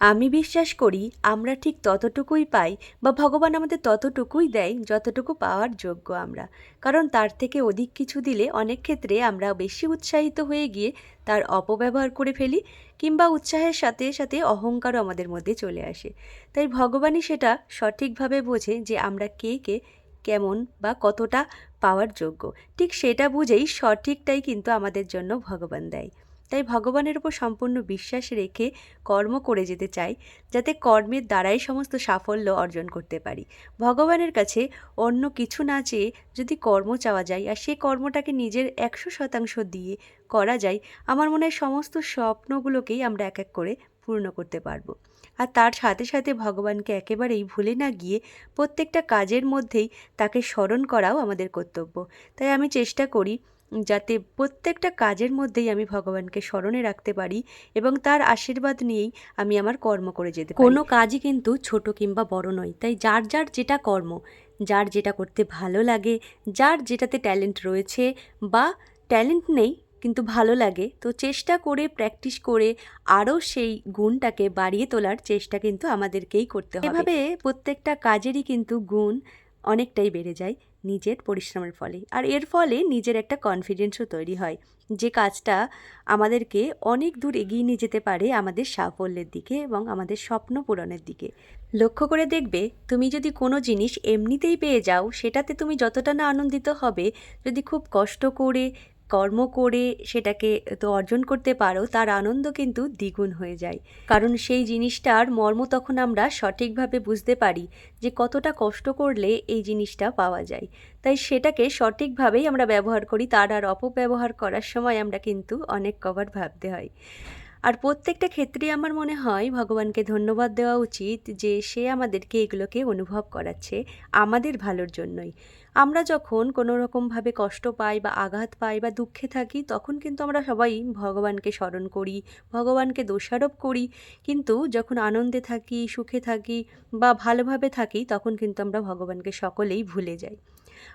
আমি বিশ্বাস করি আমরা ঠিক ততটুকুই পাই বা ভগবান আমাদের ততটুকুই দেয়, যতটুকু পাওয়ার যোগ্য আমরা। কারণ তার থেকে অধিক কিছু দিলে অনেক ক্ষেত্রে আমরা বেশি উৎসাহিত হয়ে গিয়ে তার অপব্যবহার করে ফেলি কিংবা উৎসাহের সাথে সাথে অহংকারও আমাদের মধ্যে চলে আসে। তাই ভগবানই সেটা সঠিকভাবে বোঝে যে আমরা কে কে, কেমন বা কতটা পাওয়ার যোগ্য। ঠিক সেটা বুঝেই সঠিকটাই কিন্তু আমাদের জন্য ভগবান দেয়। তাই ভগবানের উপর সম্পূর্ণ বিশ্বাস রেখে কর্ম করে যেতে চাই, যাতে কর্মের দ্বারাই সমস্ত সাফল্য অর্জন করতে পারি। ভগবানের কাছে অন্য কিছু না চেয়ে যদি কর্ম চাওয়া যায় আর সেই কর্মটাকে নিজের একশো শতাংশ দিয়ে করা যায়, আমার মনে হয় সমস্ত স্বপ্নগুলোকেই আমরা এক এক করে পূর্ণ করতে পারব। আর তার সাথে সাথে ভগবানকে একেবারেই ভুলে না গিয়ে প্রত্যেকটা কাজের মধ্যেই তাকে স্মরণ করাও আমাদের কর্তব্য। তাই আমি চেষ্টা করি যাতে প্রত্যেকটা কাজের মধ্যেই আমি ভগবানকে স্মরণে রাখতে পারি এবং তার আশীর্বাদ নিয়েই আমি আমার কর্ম করে যেতে পারি। কোনো কাজই কিন্তু ছোট কিংবা বড় নয় তাই যার যার যেটা কর্ম যার যেটা করতে ভালো লাগে যার যেটাতে ট্যালেন্ট রয়েছে বা ট্যালেন্ট নেই কিন্তু ভালো লাগে তো চেষ্টা করে প্র্যাকটিস করে আরও সেই গুণটাকে বাড়িয়ে তোলার চেষ্টা কিন্তু আমাদেরকেই করতে হবে। এভাবে প্রত্যেকটা কাজেরই কিন্তু গুণ অনেকটাই বেড়ে যায়। নিজের পরিশ্রমের ফলে। আর এর ফলে নিজের একটা কনফিডেন্সও তৈরি হয়। যে কাজটা আমাদেরকে অনেক দূর এগিয়ে নিয়ে যেতে পারে আমাদের সাফল্যের দিকে এবং আমাদের স্বপ্ন পূরণের দিকে। লক্ষ্য করে দেখবে, তুমি যদি কোনো জিনিস এমনিতেই পেয়ে যাও, সেটাতে তুমি যতটা না আনন্দিত হবে, যদি খুব কষ্ট করে কর্ম করে সেটাকে তো অর্জন করতে পারো, তার আনন্দ কিন্তু দ্বিগুণ হয়ে যায়। কারণ সেই জিনিসটার মর্ম তখন আমরা সঠিকভাবে বুঝতে পারি যে কতটা কষ্ট করলে এই জিনিসটা পাওয়া যায়। তাই সেটাকে সঠিকভাবেই আমরা ব্যবহার করি, তার আর অপব্যবহার করার সময় আমরা কিন্তু অনেক কভার ভাবতে হয়। আর প্রত্যেকটা ক্ষেত্রেই আমার মনে হয় ভগবানকে ধন্যবাদ দেওয়া উচিত যে সে আমাদেরকে এগুলোকে অনুভব করাচ্ছে আমাদের ভালোর জন্যই। আমরা যখন কোনো রকমভাবে কষ্ট পাই বা আঘাত পাই বা দুঃখে থাকি, তখন কিন্তু আমরা সবাই ভগবানকে স্মরণ করি, ভগবানকে দোষারোপ করি। কিন্তু যখন আনন্দে থাকি, সুখে থাকি বা ভালোভাবে থাকি, তখন কিন্তু আমরা ভগবানকে সকলেই ভুলে যাই।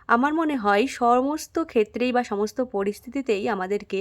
আমার মনে হয় সমস্ত ক্ষেত্রেই বা সমস্ত পরিস্থিতিতেই আমাদেরকে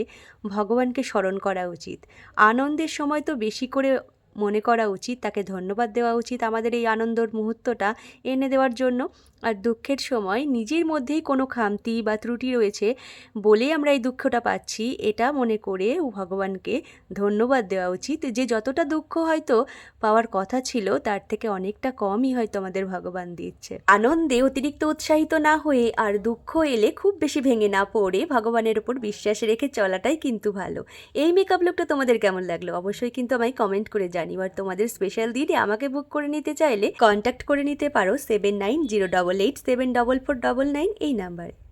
ভগবানকে স্মরণ করা উচিত। আনন্দের সময় তো বেশি করে মনে করা উচিত, তাকে ধন্যবাদ দেওয়া উচিত আমাদের এই আনন্দর মুহূর্তটা এনে দেওয়ার জন্য। আর দুঃখের সময় নিজের মধ্যেই কোনো খামতি বা ত্রুটি রয়েছে বলেই আমরা এই দুঃখটা পাচ্ছি, এটা মনে করে ভগবানকে ধন্যবাদ দেওয়া উচিত। যে যতটা দুঃখ হয়তো পাওয়ার কথা ছিল, তার থেকে অনেকটা কমই হয়তো আমাদের ভগবান দিচ্ছে আনন্দে অতিরিক্ত উৎসাহিত না হয়ে আর দুঃখ এলে খুব বেশি ভেঙে না পড়ে ভগবানের ওপর বিশ্বাস রেখে চলাটাই কিন্তু ভালো। এই মেকআপ লুকটা তোমাদের কেমন লাগল? অবশ্যই কিন্তু আমায় কমেন্ট করে জানিও। আর তোমাদের স্পেশাল দিনে আমাকে বুক করে নিতে চাইলে কন্ট্যাক্ট করে নিতে পারো seven nine zero double eight seven double four double nine এই নাম্বারে